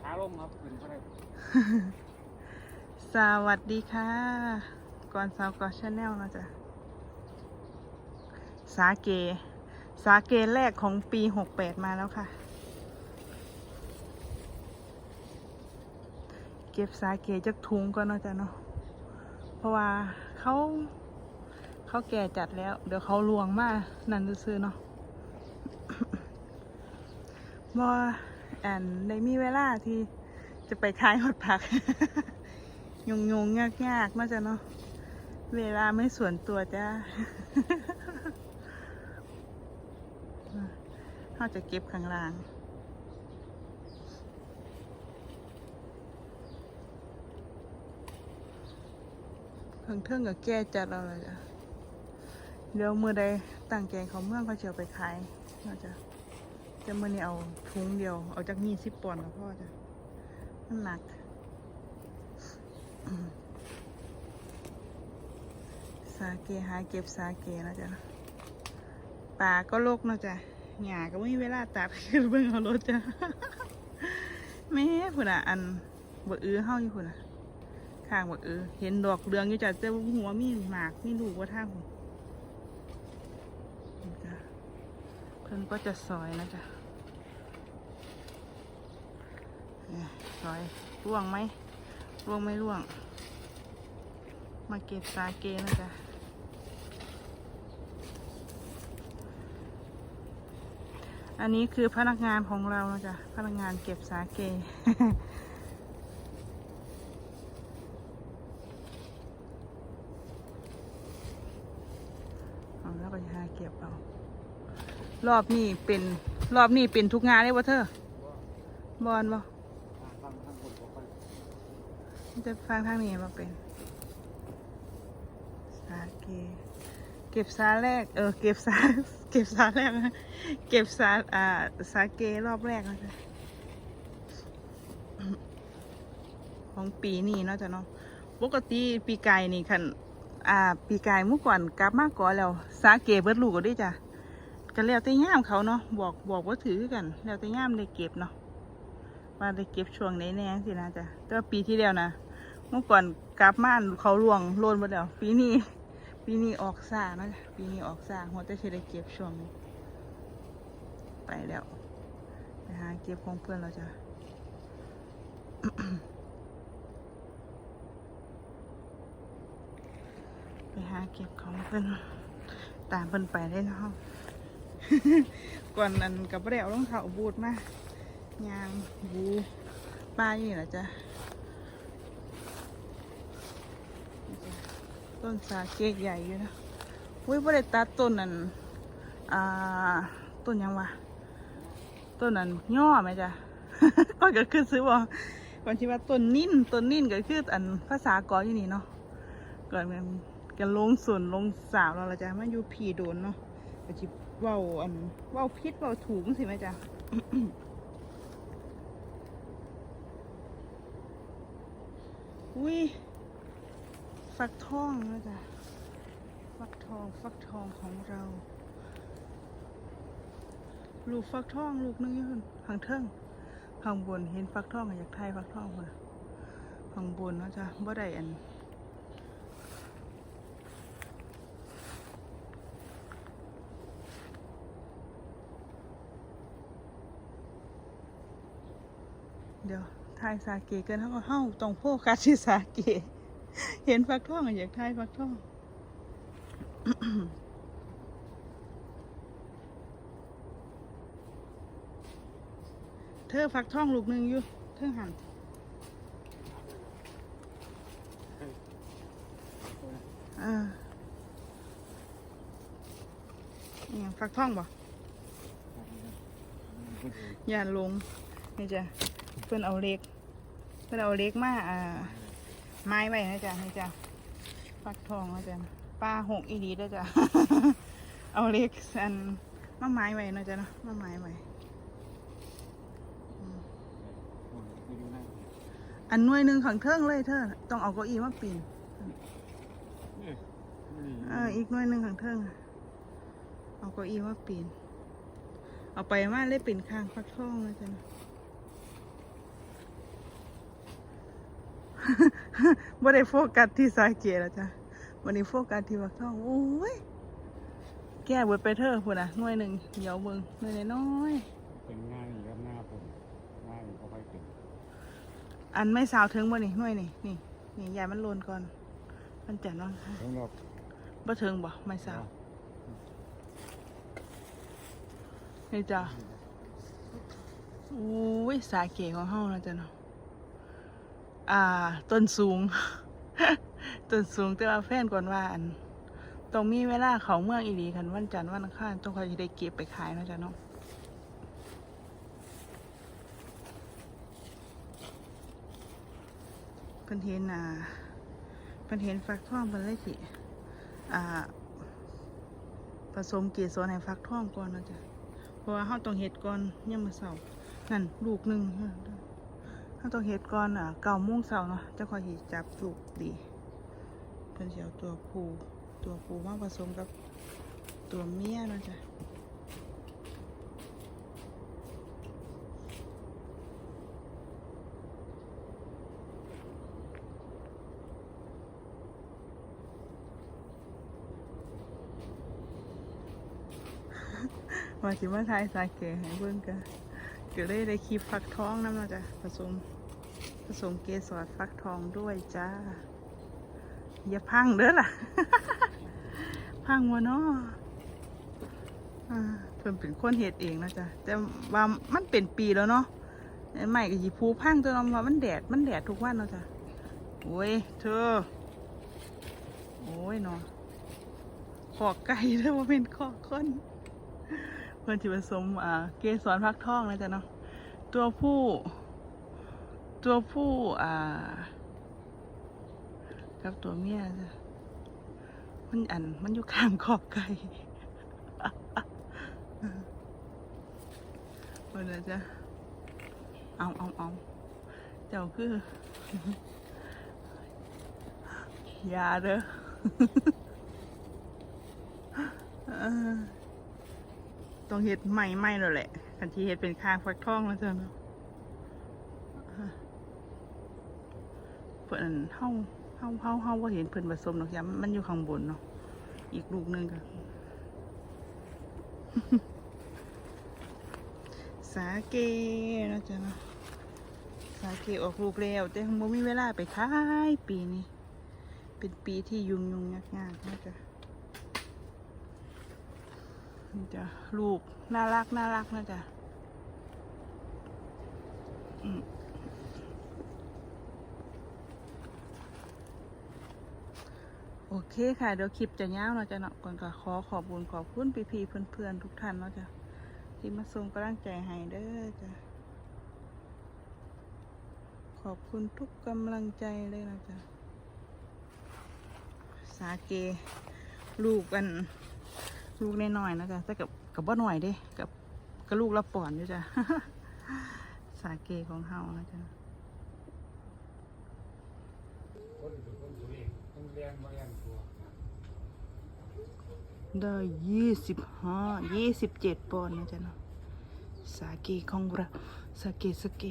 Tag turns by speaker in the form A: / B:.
A: ขาลงครับขึ้นก็ได้
B: สวัสดีค่ะ ก่อนสาวก่อนชาแนลนะจ๊ะ สาเก สาเกแรกของปีหกแปดมาแล้วค่ะ เก็บสาเกจากถุงก่อนเนาะจ๊ะเนาะ เพราะว่า เขาเขาแก่จัดแล้ว เดี๋ยวเขาลวงมานั่นซื้อเนาะบ่อันได้มีเวลาที่จะไปขายหดผัก ยงยงยากยากๆน่าจะเนาะเวลาไม่ส่วนตัวจ้าเขาจะเก็บข้างล่าง เพิ่งเทิงกับแก้จัดเราเลยจ้ะเดี๋ยวมือใดตั้งใจเขาเมืองเขาเชียวไปขายน่าจะจะมือนี้เอาถุงเดียว เอาจากมีสิบปอนด์กับพ่อจ้ะมันหนักสาเกหาเก็บสาเกนะจ๊ะป่าก็โลกนะจ๊ะหญ้าก็ไม่มีเวลาตัดคือเบิ่งเอารถจ้ะแม่พุ่นอะอันบักอื้อเฮาอยู่พุ่นอะ ข้างบักอื้อเห็นดอกเรืองอยู่จ้ะแต่ว่าหัวมีหมากมีลูกว่าทางพุ่นนี่จ้ะเพิ่นก็จะซอยนะจ๊ะซอยร่วงไหมร่วงไม่ร่วง มาเก็บสาเกนะจ๊ะอันนี้คือพนักงานของเรานะจ๊ะพนักงานเก็บสาเก เอาแล้วก็จะหา เก็บเอา รอบนี้เป็นรอบนี้เป็นทุกงานเลยวะเธอบอลบ่
A: ฟังทางคนบอ
B: จะฟังทางนี้มาเป็น สาเกเก็บสาแรก เออ เก็บสาเก็บสาแรกนะเก็บสาอ่าสาเกรอบแรกนะจ๊ะของปีนี้เนาะจ้ะเนาะปกติปีไก่นี่คัน อ่า ปีไก่เมื่อก่อนกลับมาก่อนแล้วสาเกเบิดลูกก็ได้จ้ะกันแล้วแต่ย่ามเขาเนาะบอกบอกว่าถือกัน แล้วแต่ย่ามได้เก็บเนาะว่าได้เก็บช่วงไหนแน่สินะจ๊ะแต่ปีที่แล้วนะเมื่อก่อนกลับมาเขาลวงโลนหมดแล้วปีนี้ปีนี้ออกซ่านะจ๊ะปีนี้ออกซ่าหัวแต่เชได้เก็บช่วงนี้ไปแล้วไปหาเก็บของเพื่อนเราจ้ะ ไป หาเก็บของเพื่นตามเพื่นไปได้เนาะก่อนนั้นกับเรียวรองเท้าบูดมายางบูป้าอยู่นี่แหละจ้ะต้นสาเกกใหญ่อยู่นะอุ้ยบ่ได้ตัดต้นนั้นอ่าต้นยังวะต้นนั้นย่อไหมจ๊ะก่อนก็คือซื้อบอกก่อนที่ว่าต้นนิ่นต้นนิ่นก็คืออันภาษากออยู่นี่เนาะก่อนมัน กันลงส่วนลงสาวเราละจ้ะมันอยู่ผีโดนเนาะก็จิเว้าอันเว้าพิษเว้าถูกสิไหมจ๊ะอุ้ยฟักทองนะจ๊ะฟักทองฟักทองของเรา ลูกฟักทองลูกนึงอยืนข้างเทิงข้างบนเห็นฟักทองอยากไทยฟักทองมาข้างบนนะจ้ะบ่ได้อัน เดี๋ยวทายสาเกกันเขาก็เฮ้าต้องโฟกัสที่สาเกเห็นฟักทองก็อยากทายฟักทองเธอฟักทองลูกหนึ่งอยู่เธอหันเอออหย่างฟักทองบ่อย่าลงนี่จ้ะ เพื่อนเอาเล็ก เพื่อนเอาเล็กมาอ่า ไม้ไว้นะจ๊ะนี่จ้ะฟักทองนะจ๊ะปลาหกอีดีด้วจ้ะเอาเล็กอันมาไม้ไว้นะจ๊ะนะมาไม้ไว้อันหน่วยหนึ่งขังเทิงเลยเธอต้องเอาเก้าอี้มาปีนเอออีกหน่วยหนึ่งข้างเทิงอะเอาเก้าอี้มาปีนเอาไปมาเลยปีนข้างฟักทองเลยจ้ะนะ บ่ได้โฟกัสที่สาเกแล้วจ้ะวันนี้โฟกัสที่ฟักทองโอ้ย แก้เบิดไปเถอะพุ่นน่ะหน่วยหนึ่งเดี๋ยวเบิ่งหน่วยน้อย
A: เป็นง่ายครับหน้าผมง่ายเขาไปเป็น
B: ๆอันไม่สาวถึงบ่นี่หน่วยนี่นี่นี่ยายมันโลนก่อน มันจันว่า
A: สำหรับ
B: บ่ถึงบ่ไม่สาวนี่จ้ะอุ้ยสาเกของเฮานะจ้ะเนาะ อ่า ต้นสูง ต้นสูงแต่ว่าแฟนก่อนว่าอันต้องมีเวลาเขาเมืองอีหลีคันวันจันทร์วันอังคารต้องคอยได้เก็บไปขายเนาะจ้ะเนาะเพิ่นเห็นอ่าเพิ่นเห็นฟักทองเพิ่นเลยสิอ่าผสมเกสรให้ฟักทองก่อนเนาะจ้ะเพราะว่าเฮาต้องเฮ็ดก่อนยามมื้อเช้านั่นลูกหนึ่ง เฮาต้องเฮ็ดก่อนอะ9:00นเช้าเนาะจะค่อยสิจับลูกดีเพิ่นสิเอาตัวผู้ตัวผู้มาผสมกับตัวเมียเนาะจ้ะว่าสิมาทายสาเกให้เบิ่งกันก็เลยได้คลิปฟักทองนำเนาะจ้ะผสม ผสมเกสรฟักทองด้วยจ้า อย่าพังเด้อล่ะ พังวะเนาะเพิ่นเป็นคนเฮ็ดเองนะจ๊ะแต่ว่ามันเป็นปีแล้วเนาะใหม่ก็สิผูพังตัวน้องว่ามันแดดมันแดดทุกวันเนาะจ้ะโอ้ยเธอ โอ้ยเนาะขอกไก่เด้อว่าเป็นขอกคน เพิ่นสิผสมอ่าเกสรฟักทองนะจ๊ะเนาะตัวผู้ ตัวผู้อ่า กับตัวเมียจ้ะมันอันมันอยู่ข้างขอบไก่เพื่อนนะจ๊ะเอาเอาเอาเจ้าคือ ยาเด้อเออต้องเห็ดใหม่ใหม่แล้วแหละคันที่เห็ดเป็นคางฟักทองแล้วจ้ะเนาะ เพิ่นเฮาเฮาเฮาเฮาบ่เห็นเพิ่นผสมดอกจ้ะมันอยู่ข้างบนเนาะอีกลูกหนึงก็สาเกเนาะจ้ะเนาะสาเกออกลูกแล้ว แต่บ่มีเวลาไปขายปีนี้ เป็นปีที่ยุ่งยุ่งยากยากๆเนาะจ้ะนี่จ้ะลูก น่ารักน่ารักเนาะจ้ะอืม โอเคค่ะ เดี๋ยวคลิปจะยาวเนาะจ้ะเนาะก่อนก็ขอขอบคุญขอบคุณพี่ๆเพื่อนๆทุกท่านเนาะจ้ะที่มาส่งกำลังใจให้เด้อจ้ะขอบคุณทุกกำลังใจเลยนะจ๊ะสาเกลูกกันลูกน้อยๆนะจ๊ะแต่กับกับบ่หน่อยเด้กับกับลูกละป่อนอยู่จ้ะสาเกของเฮานะจ๊ะ
A: คนเป็นคนตัวเองต้องเรียนมาเรียนตัว
B: ได้ยี่สิบห้ายี่สิบเจ็ดปอนด์นะจ๊ะเนาะสาเกของเราสาเกสาเก